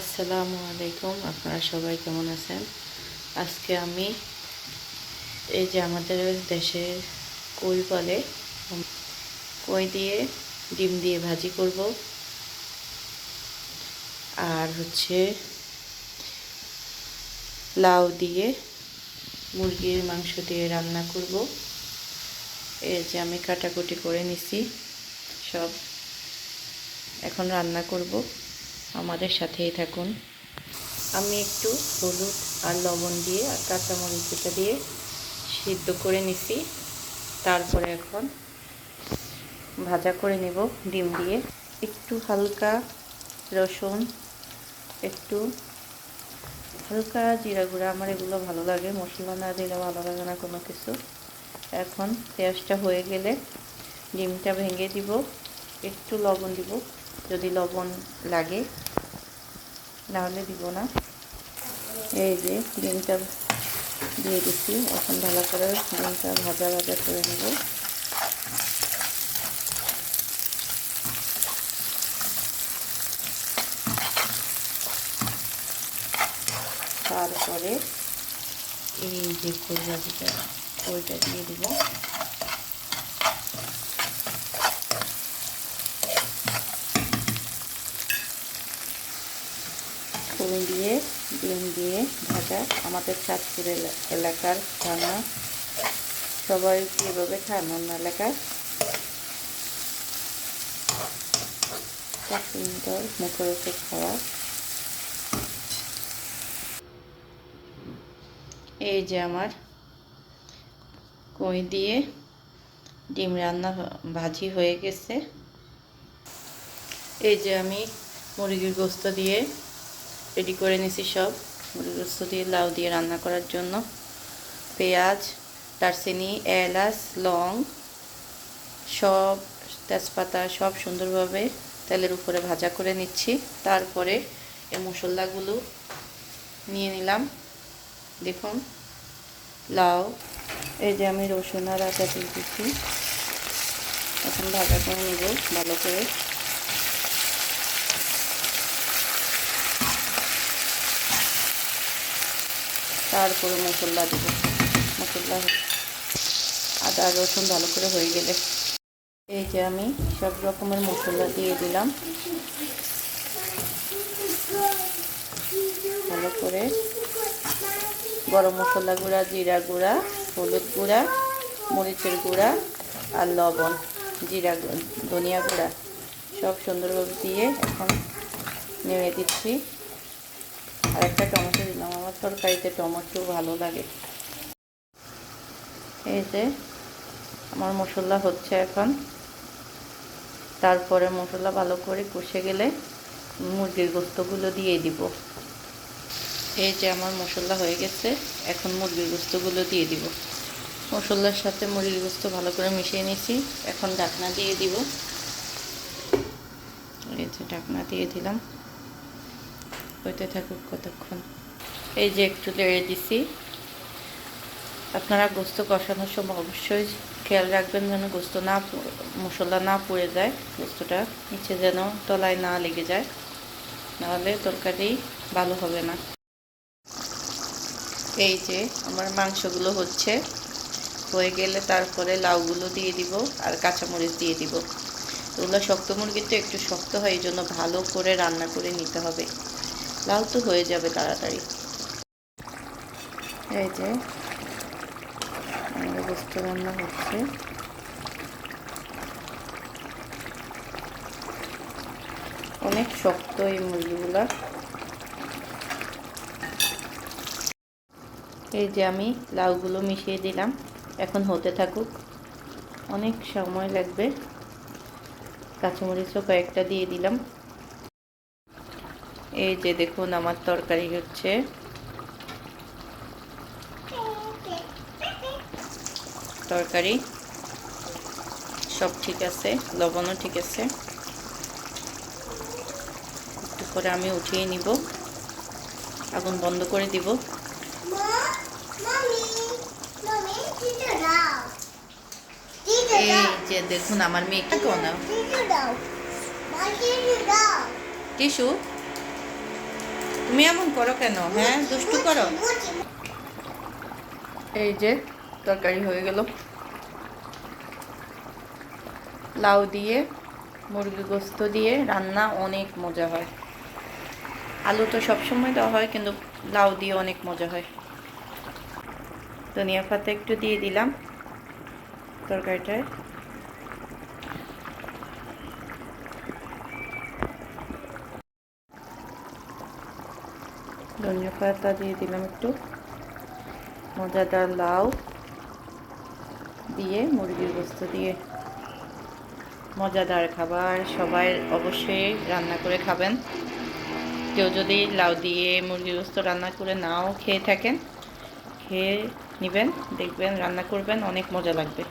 আসসালামু আলাইকুম, আপনারা সবাই কেমন আছেন? আজকে আমি এই যে আমাদের দেশে কই বলে, কই দিয়ে ডিম দিয়ে ভাজি করব। আর হচ্ছে লাউ দিয়ে মুরগির মাংস দিয়ে রান্না করব। এই যে আমি কাটাকুটি করে নিছি, সব এখন রান্না করব। আমাদের সাথেই থাকুন। আমি একটু হলুদ আর লবণ দিয়ে আর কাঁচামরিচটা দিয়ে সিদ্ধ করে নিছি। তারপরে এখন ভাজা করে নেব ডিম দিয়ে। একটু হালকা রসুন, একটু হালকা জিরা গুঁড়া, আমার এগুলো ভালো লাগে। মশলা না দিলে ভালো লাগে না কোনো কিছু। এখন পেঁয়াজটা হয়ে গেলে ডিমটা ভেঙে দিব। একটু লবণ দিব, যদি লবণ লাগে। নাহলে দিব না। এই যে ডিমটা দিয়ে দিচ্ছি। এখন ভালো করে ডিমটা ভাজা ভাজা করে নেব। তারপরে এই যে কোরবাজিটা ওইটা দিয়ে দিব। ফুল দিয়ে, ডিম দিয়ে ভাজা আমাদের চাঁদপুর এলাকার রান্না সবাই কীভাবে খান অন্য এলাকায় সুন্দর মুখরোচক খাওয়া। এই যে আমার কই দিয়ে ডিম রান্না ভাজি হয়ে গেছে। এই যে আমি মুরগির গোস্ত দিয়ে রেডি করে নিছি সব। মুরগির দিয়ে লাউ দিয়ে রান্না করার জন্য। পেঁয়াজ, দারচিনি, এলাচ, লং, সব তেজপাতা সব সুন্দরভাবে তেলের উপরে ভাজা করে নিচ্ছি। তারপরে এই মশলাগুলো নিয়ে নিলাম। দেখুন, লাউ, এই যে আমি রসুন আর আদা দিয়ে দিচ্ছি। এখন ভাজা করে নেব ভালো করে। তারপরে মশলা দেব। মশলা, আদা, রসুন ভালো করে হয়ে গেলে এই যে আমি সব রকমের মশলা দিয়ে দিলাম। ভালো করে গরম মশলা গুঁড়া, জিরা গুঁড়া, হলুদ গুঁড়া, মরিচের গুঁড়া আর লবণ, জিরা, ধনিয়া গুঁড়া সব সুন্দরভাবে দিয়ে এখন নেড়ে দিচ্ছি। আর একটা টমেটো দিলাম, আমার তরকারিতে টমেটো ভালো লাগে। এই যে, আমার মশলা হচ্ছে এখন। তারপরে মশলা ভালো করে কষে গেলে মুরগির গোস্তগুলো দিয়ে দিব। এই যে, আমার মশলা হয়ে গেছে, এখন মুরগির গোস্তগুলো দিয়ে দিব। মশলার সাথে মুরগির গোস্ত ভালো করে মিশিয়ে নিয়েছি, এখন ঢাকনা দিয়ে দিব। এই যে, ঢাকনা দিয়ে দিলাম। হইতে থাকুক কতক্ষণ। এই যে একটু লেড়ে দিছি। আপনারা গোস্ত কষানোর সময় অবশ্যই খেয়াল রাখবেন যেন গোস্ত না মশলা না পুড়ে যায় গোস্তটা। নিচে যেন তলায় না লেগে যায়। নাহলে তরকারি ভালো হবে না। এই যে আমার মাংসগুলো হচ্ছে। হয়ে গেলে তারপরে লাউগুলো দিয়ে দিব আর কাঁচামরিচ দিয়ে দিব। এগুলো শক্ত মুরগি তো একটু শক্ত হয়, এই জন্য ভালো করে রান্না করে নিতে হবে। লাউ তো হয়ে যাবে তাড়াতাড়ি। এই যে, আমাদের গোস্ত রান্না হচ্ছে। অনেক শক্ত এই মুরগিগুলা। এই যে আমি লাউগুলো মিশিয়ে দিলাম, এখন হতে থাকুক। অনেক সময় লাগবে। কাঁচামরিচও কয়েকটা দিয়ে দিলাম। এই যে দেখুন আমার তরকারি হচ্ছে। তরকারি সব ঠিক আছে লবণও ঠিক আছে। একটু করে আমি উঠিয়ে নিব। আগুন বন্ধ করে দিব। এই যে দেখুন আমার মেয়ে মেয়েকে কোনা টিস্যু তুমি এমন করো কেন হ্যাঁ? দুষ্টু করো। এই যে, তরকারি হয়ে গেল। লাউ দিয়ে মুরগি গোস্ত দিয়ে রান্না অনেক মজা হয়। আলু তো সবসময় দেওয়া হয়, কিন্তু লাউ দিয়ে অনেক মজা হয়। ধনিয়া পাতা একটু দিয়ে দিলাম তরকারিটায়। ধনিয়া পাতা দিয়ে দিলাম একটু। মজাদার লাউ দিয়ে, মুরগির গোস্ত দিয়ে। মজাদার খাবার, সবাই অবশ্যই রান্না করে খাবেন। কেউ যদি লাউ দিয়ে মুরগির গোস্ত রান্না করে নাও খেয়ে থাকেন, খেয়ে নেবেন, দেখবেন, রান্না করবেন, অনেক মজা লাগবে।